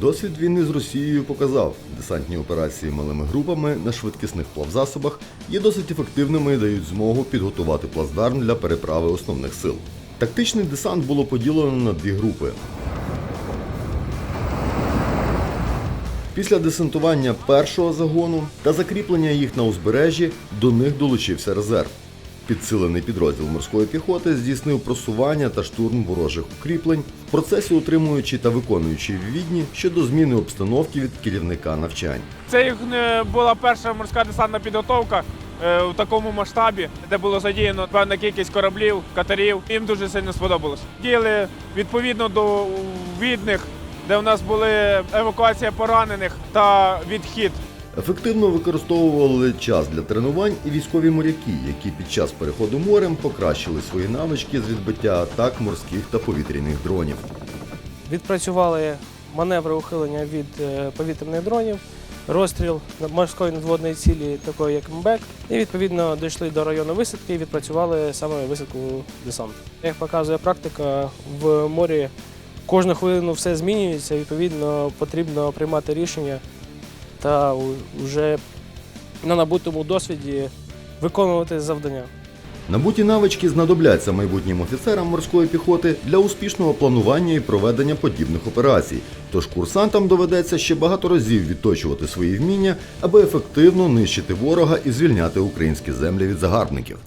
Досвід війни з Росією показав, десантні операції малими групами на швидкісних плавзасобах є досить ефективними і дають змогу підготувати плацдарм для переправи основних сил. Тактичний десант було поділено на дві групи. Після десантування першого загону та закріплення їх на узбережжі до них долучився резерв. Підсилений підрозділ морської піхоти здійснив просування та штурм ворожих укріплень, в процесі утримуючи та виконуючи відні щодо зміни обстановки від керівника навчань. Це їх е, була перша морська десантна підготовка е, в такому масштабі, де було задіяно певна кількість кораблів, катерів. Їм дуже сильно сподобалось. Діяли відповідно до відних, де у нас були евакуація поранених та відхід. Ефективно використовували час для тренувань і військові моряки, які під час переходу морем покращили свої навички з відбиття атак морських та повітряних дронів. Відпрацювали маневри ухилення від е, повітряних дронів, розстріл морської надводної цілі, такої як МБЕК. І відповідно дійшли до району висадки і відпрацювали саме висадку десанту. Як показує практика, в морі кожну хвилину все змінюється, відповідно потрібно приймати рішення та вже на набутому досвіді виконувати завдання. Набуті навички знадобляться майбутнім офіцерам морської піхоти для успішного планування і проведення подібних операцій. Тож курсантам доведеться ще багато разів відточувати свої вміння, аби ефективно нищити ворога і звільняти українські землі від загарбників.